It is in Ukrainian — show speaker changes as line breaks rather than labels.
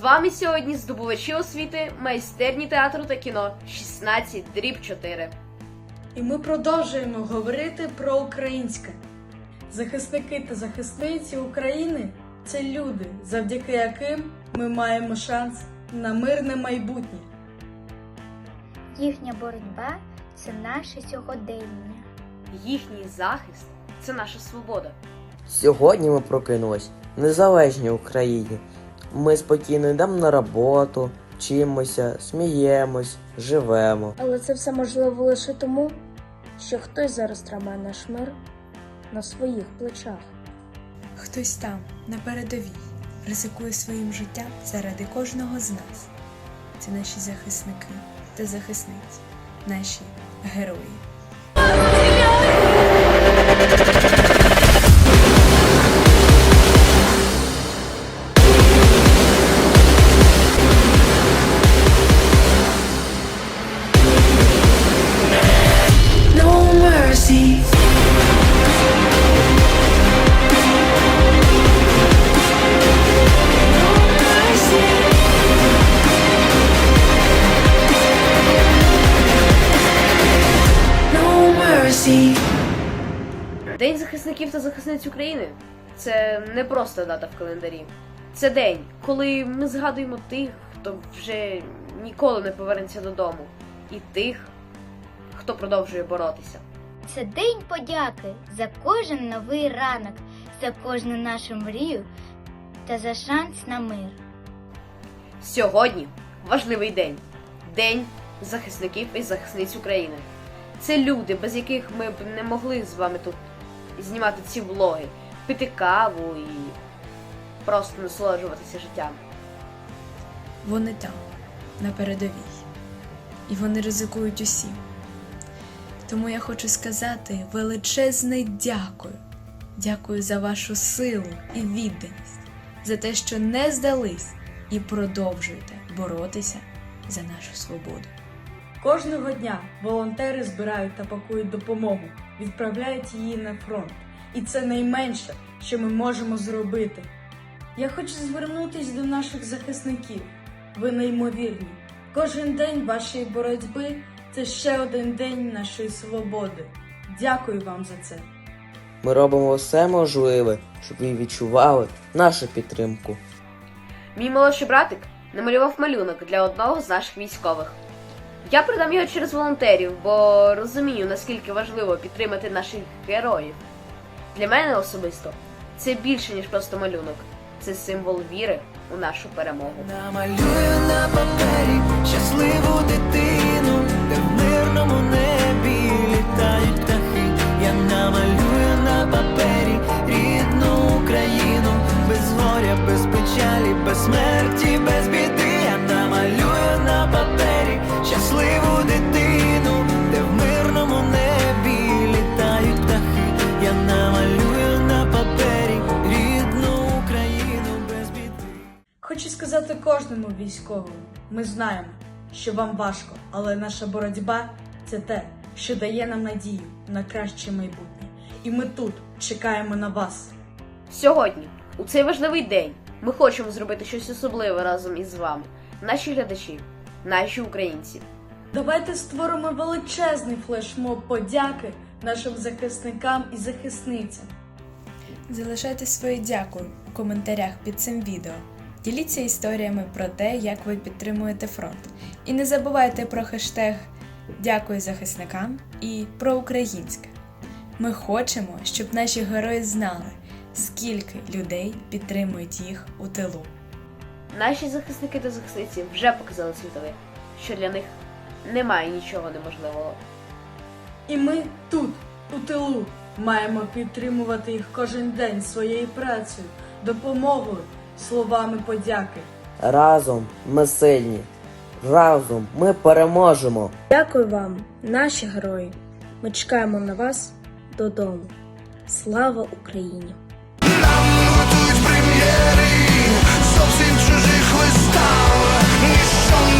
вами сьогодні здобувачі освіти, майстерні театру та кіно 16 дріб 4.
І ми продовжуємо говорити про українське. Захисники та захисниці України це люди, завдяки яким ми маємо шанс на мирне майбутнє.
Їхня боротьба це наше сьогодення.
Їхній захист це наша свобода.
Сьогодні ми прокинулись в незалежній Україні. Ми спокійно йдемо на роботу, вчимося, сміємось, живемо.
Але це все можливо лише тому, що хтось зараз тримає наш мир на своїх плечах.
Хтось там, на передовій, ризикує своїм життям заради кожного з нас. Це наші захисники та захисниці, наші герої.
День захисників та захисниць України це не просто дата в календарі. Це день, коли ми згадуємо тих, хто вже ніколи не повернеться додому, і тих, хто продовжує боротися.
Це день подяки за кожен новий ранок, за кожну нашу мрію та за шанс на мир.
Сьогодні важливий день День захисників і захисниць України. Це люди, без яких ми б не могли з вами тут знімати ці влоги, пити каву і просто насолоджуватися життям.
Вони там, на передовій, і вони ризикують усім. Тому я хочу сказати величезне дякую. Дякую за вашу силу і відданість, за те, що не здались і продовжуєте боротися за нашу свободу.
Кожного дня волонтери збирають та пакують допомогу, відправляють її на фронт. І це найменше, що ми можемо зробити. Я хочу звернутися до наших захисників. Ви неймовірні. Кожен день вашої боротьби це ще один день нашої свободи. Дякую вам за це.
Ми робимо все можливе, щоб ви відчували нашу підтримку.
Мій молодший братик намалював малюнок для одного з наших військових. Я передам його через волонтерів, бо розумію, наскільки важливо підтримати наших героїв. Для мене особисто це більше, ніж просто малюнок. Це символ віри у нашу перемогу.
Намалюю на папері щасливу дитину, де в мирному небі літають птахи. Я намалюю на папері рідну Україну, без горя, без печалі, без смерті,
сказати кожному військовому: ми знаємо, що вам важко, але наша боротьба це те, що дає нам надію на краще майбутнє. І ми тут чекаємо на вас.
Сьогодні, у цей важливий день, ми хочемо зробити щось особливе разом із вами, наші глядачі, наші українці.
Давайте створимо величезний флешмоб подяки нашим захисникам і захисницям.
Залишайте свої дякую у коментарях під цим відео. Діліться історіями про те, як ви підтримуєте фронт. І не забувайте про хештег Дякую захисникам і про українське. Ми хочемо, щоб наші герої знали, скільки людей підтримують їх у тилу.
Наші захисники та захисниці вже показали світові, що для них немає нічого неможливого.
І ми тут, у тилу, маємо підтримувати їх кожен день своєю працею, допомогою, словами подяки.
Разом ми сильні, разом ми переможемо.
Дякую вам, наші герої. Ми чекаємо на вас додому. Слава Україні! Нам готують прем'єри, зовсім чужих листа! ніщо не